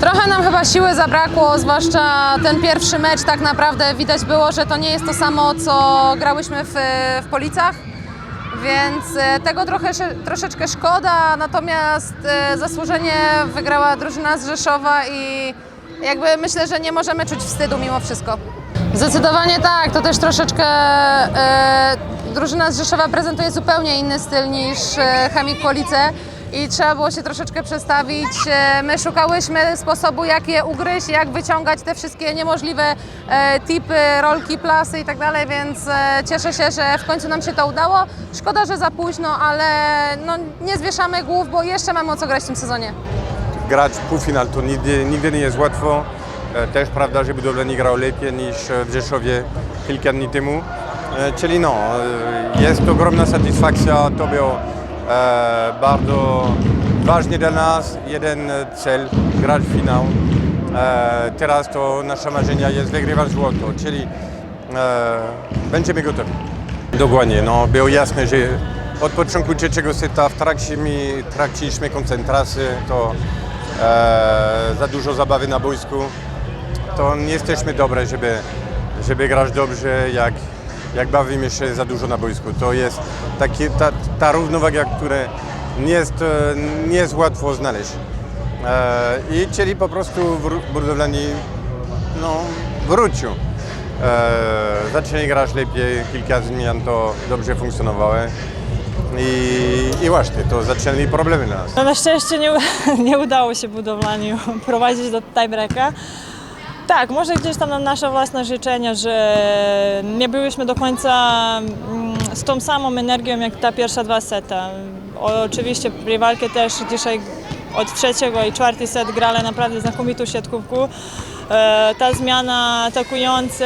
Trochę nam chyba siły zabrakło, zwłaszcza ten pierwszy mecz tak naprawdę widać było, że to nie jest to samo, co grałyśmy w, w Policach. Więc e, tego trochę, sze- troszeczkę szkoda, natomiast e, zasłużenie wygrała drużyna z Rzeszowa i jakby myślę, że nie możemy czuć wstydu mimo wszystko. Zdecydowanie tak, to też troszeczkę e, drużyna z Rzeszowa prezentuje zupełnie inny styl niż e, Chemik Police i trzeba było się troszeczkę przestawić. E, my szukałyśmy sposobu, jak je ugryźć, jak wyciągać te wszystkie niemożliwe e, tipy, rolki, plasy i tak dalej, więc e, cieszę się, że w końcu nam się to udało. Szkoda, że za późno, ale no, nie zwieszamy głów, bo jeszcze mamy o co grać w tym sezonie. grać półfinał to nigdy, nigdy nie jest łatwo. Też prawda, że Budowlani grał lepiej niż w Rzeszowie kilka dni temu. Czyli no, jest ogromna satysfakcja. To było bardzo ważne dla nas. Jeden cel, grać finał. E, teraz to nasza marzenia jest wygrywać złoto, czyli e, będziemy gotowi. Dokładnie, no było jasne, że od początku trzeciego seta w trakcie mi, trakciliśmy koncentrację, to e, za dużo zabawy na boisku. To nie jesteśmy dobre, żeby, żeby grać dobrze, jak, jak bawimy się za dużo na boisku. To jest takie, ta, ta równowaga, która nie jest, e, nie jest łatwo znaleźć. E, I chcieli po prostu budowlani no, wrócił. E, zaczęli grać lepiej, kilka zmian to dobrze funkcjonowały. I, I właśnie, to zaczęli problemy dla nas. No na szczęście nie, nie udało się budowlaniu prowadzić do tiebreaka. Tak, może gdzieś tam na nasze własne życzenia, że nie byliśmy do końca mm, z tą samą energią jak ta pierwsza dwa seta. Oczywiście rywalki też dzisiaj od trzeciego i czwarty set grali naprawdę znakomitą siatkówkę. E, Ta zmiana atakująca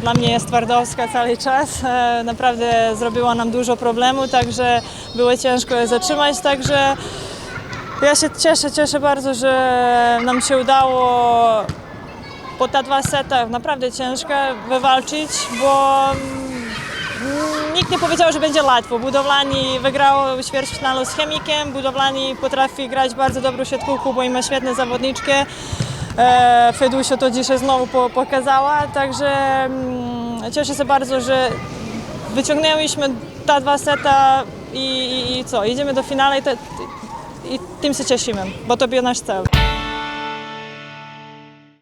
dla mnie jest twardowska cały czas. E, Naprawdę zrobiła nam dużo problemu, także było ciężko je zatrzymać, także ja się cieszę, cieszę bardzo, że nam się udało po te dwa seta naprawdę ciężko wywalczyć, bo mm, nikt nie powiedział, że będzie łatwo. Budowlani wygrało ćwierćfinalu z Chemikiem, Budowlani potrafi grać bardzo dobrą siatkówkę, bo ma świetne zawodniczkę. E, Fedusio to dzisiaj znowu po, pokazała, także mm, cieszę się bardzo, że wyciągnęliśmy te dwa seta i, i, i co, idziemy do finału i, i tym się cieszymy, bo to był nasz cel.